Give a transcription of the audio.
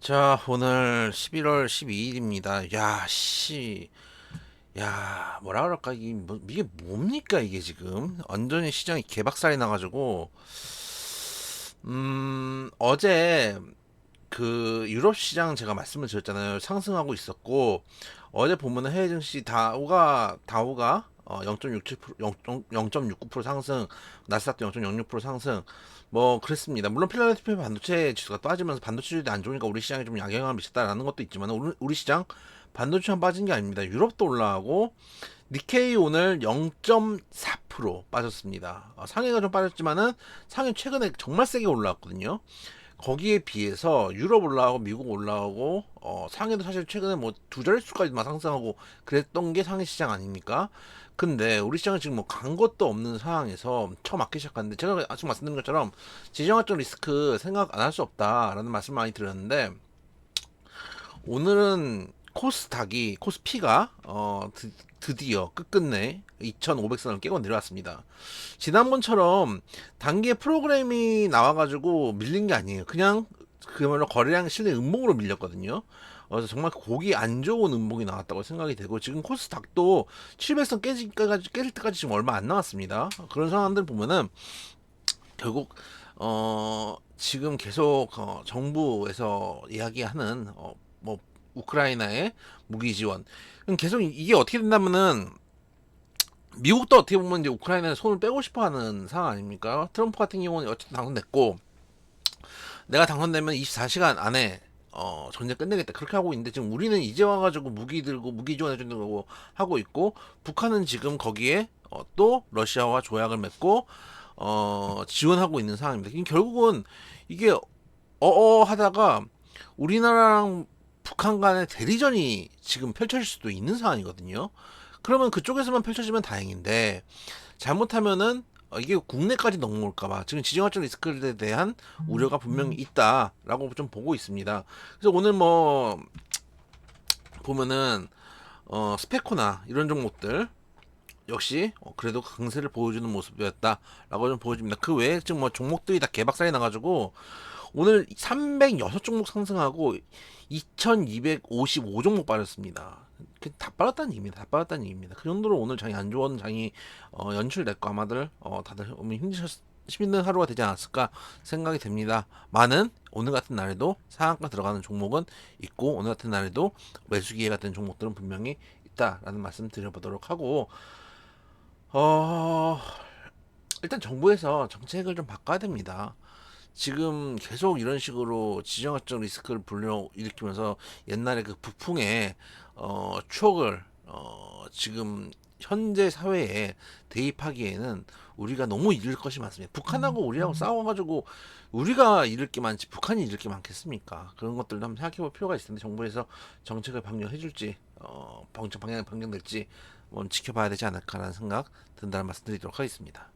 자, 오늘 11월 12일입니다. 야, 씨. 야, 뭐라 그럴까? 이게, 뭐, 이게 뭡니까, 이게 지금? 완전히 시장이 개박살이 나가지고, 음, 어제 그 유럽 시장 제가 말씀을 드렸잖아요. 상승하고 있었고, 어제 보면은 해외 증시 다우가, 다우가 어, 0.67%, 0.69% 상승, 나스닥도 0.06% 상승, 뭐 그랬습니다. 물론 필라델피아 반도체 지수가 빠지면서 반도체 주들이 안 좋으니까 우리 시장에 좀 양영향을 미쳤다라는 것도 있지만 우리, 우리 시장 반도체만 빠진 게 아닙니다. 유럽도 올라가고 니케이 오늘 0.4% 빠졌습니다. 어, 상해가 좀 빠졌지만은 상해 최근에 정말 세게 올라왔거든요. 거기에 비해서 유럽 올라가고 미국 올라가고 어, 상해도 사실 최근에 뭐 두 자릿수까지만 상승하고 그랬던 게 상해 시장 아닙니까? 근데 우리 시장은 지금 뭐 간 것도 없는 상황에서 처음 맞기 시작하는데 제가 아직 말씀드린 것처럼 지정학적 리스크 생각 안 할 수 없다라는 말씀 많이 드렸는데 오늘은 코스닥이 코스피가 어 드, 드디어 끝끝내 2,500선을 깨고 내려왔습니다. 지난번처럼 단기에 프로그램이 나와가지고 밀린 게 아니에요. 그냥 그야말로 거래량 실내 음봉으로 밀렸거든요. 그래서 정말 고기 안 좋은 음봉이 나왔다고 생각이 되고 지금 코스닥도 700선 깨지까지 깨질 때까지 지금 얼마 안 남았습니다. 그런 상황들 보면은 결국 어 지금 계속 어 정부에서 이야기하는 어 뭐 우크라이나의 무기 지원 그럼 계속 이게 어떻게 된다면은 미국도 어떻게 보면 이제 우크라이나에 손을 빼고 싶어 하는 상황 아닙니까? 트럼프 같은 경우는 어쨌든 당선됐고 내가 당선되면 24시간 안에 어, 전쟁 끝내겠다. 그렇게 하고 있는데, 지금 우리는 이제 와가지고 무기 들고, 무기 지원해준다고 하고 있고, 북한은 지금 거기에, 어, 또, 러시아와 조약을 맺고, 어, 지원하고 있는 상황입니다. 결국은, 이게, 어어 하다가, 우리나라랑 북한 간의 대리전이 지금 펼쳐질 수도 있는 상황이거든요. 그러면 그쪽에서만 펼쳐지면 다행인데, 잘못하면은, 어, 이게 국내까지 넘어올까봐 지금 지정학적 리스크에 대한 우려가 분명히 있다라고 좀 보고 있습니다. 그래서 오늘 뭐 보면은 어 스페코나 이런 종목들 역시 어, 그래도 강세를 보여주는 모습이었다라고 좀 보여집니다. 그 외에 지금 뭐 종목들이 다 개박살이 나가지고 오늘 306종목 상승하고 2255종목 빠졌습니다. 다 빠졌다는 얘기입니다. 다 빠졌다는 얘기입니다. 그 정도로 오늘 장이 안 좋은 장이 어, 연출됐고 아마들 어, 다들 힘드셨 힘든 하루가 되지 않았을까 생각이 됩니다. 많은 오늘 같은 날에도 상한가 들어가는 종목은 있고 오늘 같은 날에도 매수 기회 같은 종목들은 분명히 있다라는 말씀 드려보도록 하고 어 일단 정부에서 정책을 좀 바꿔야 됩니다. 지금 계속 이런 식으로 지정학적 리스크를 불러 일으키면서 옛날에 그 북풍의 어, 추억을 어, 지금 현재 사회에 대입하기에는 우리가 너무 잃을 것이 많습니다. 북한하고 우리하고 싸워가지고 우리가 잃을 게 많지 북한이 잃을 게 많겠습니까? 그런 것들도 한번 생각해 볼 필요가 있을 텐데 정부에서 정책을 방영해줄지 어, 방향 방향 변경될지 뭐 지켜봐야 되지 않을까라는 생각 든다는 말씀 드리도록 하겠습니다.